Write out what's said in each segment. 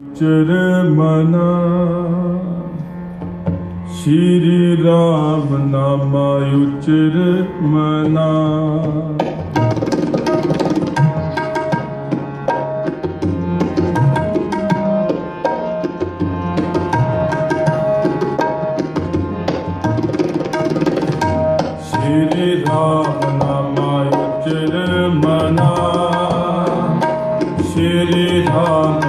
ਚਰ ਮਨਾ ਸ਼੍ਰੀ ਰਾਮ ਨਾਮਾ ਉਚਰ ਮਨਾ ਸ਼੍ਰੀ ਰਾਮ ਨਾਮਾ ਉਚਰ ਮਨਾ ਸ਼੍ਰੀ ਰਾਮ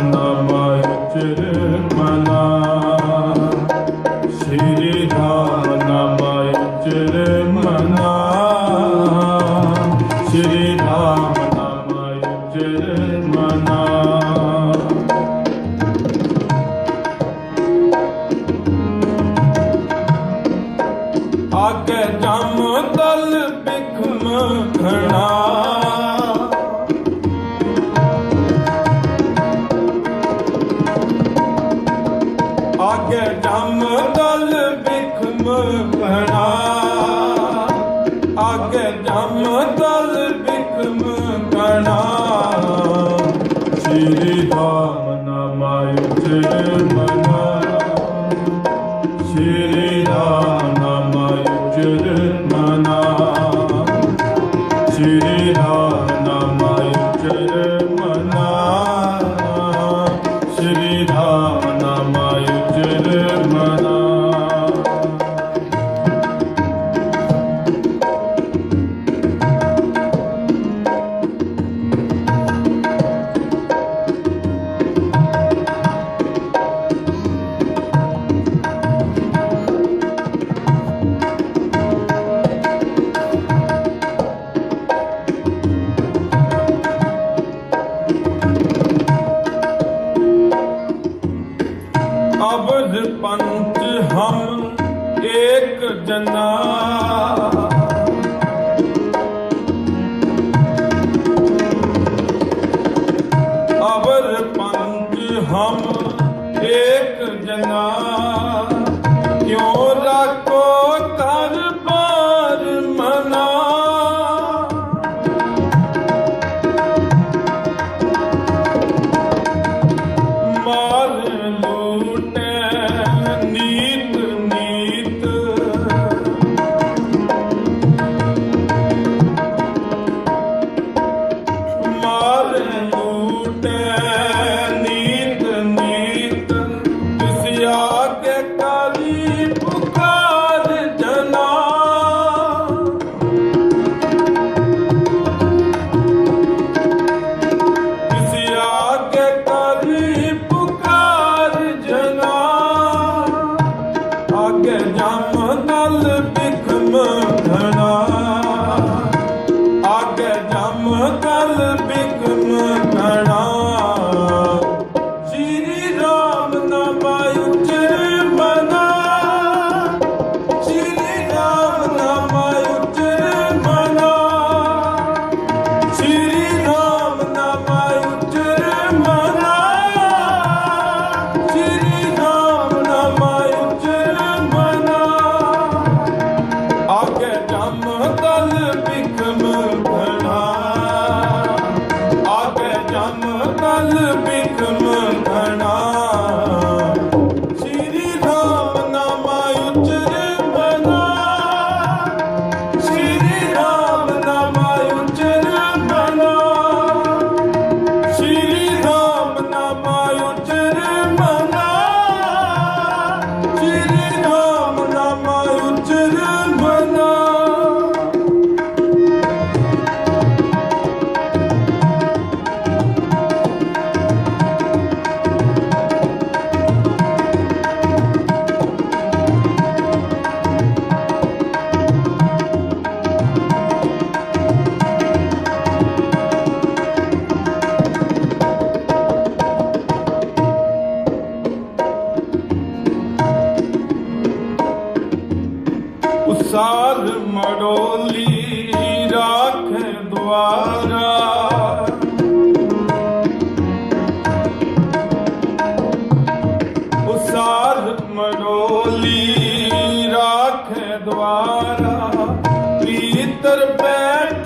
ਮਖਣਾ ਅਵਰ ਪੰਜ ਹਮ ਇੱਕ ਜਨਾ bad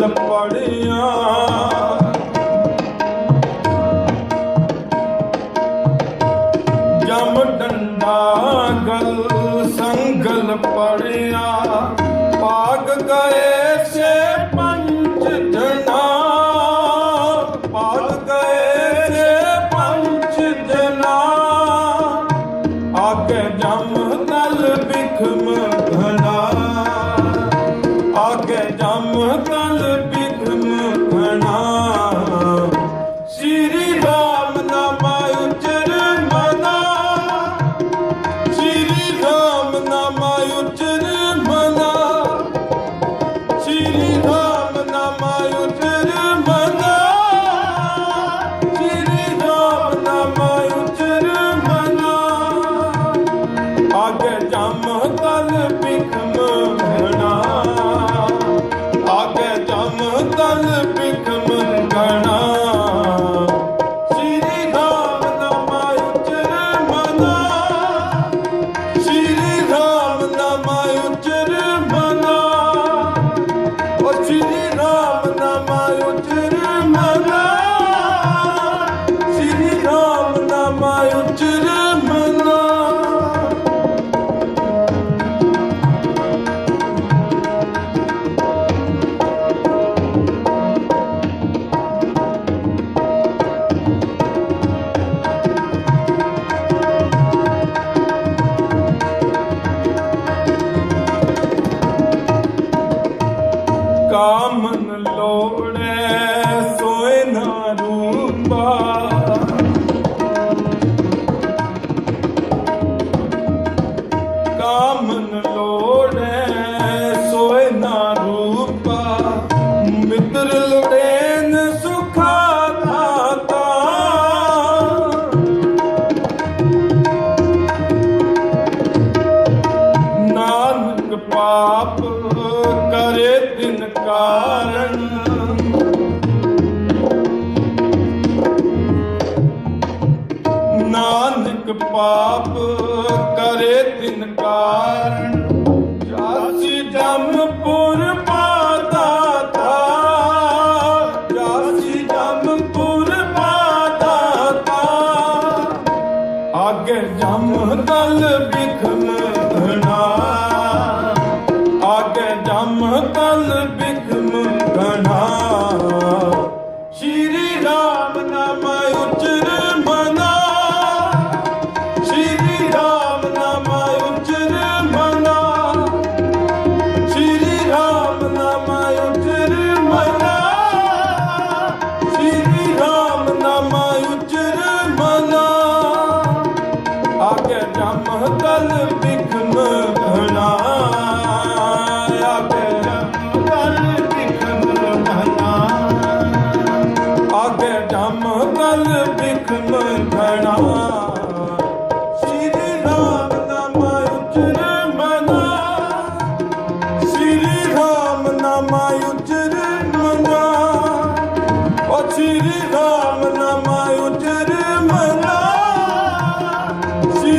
ਗੁਣ ਪੜਿਆ। ਜਮ ਡੰਡਾ ਗਲ ਸੰਗਲ ਪੜਿਆ ਪਾਪ ਕਰੇ ਤਿਨ ਕਾਰਨ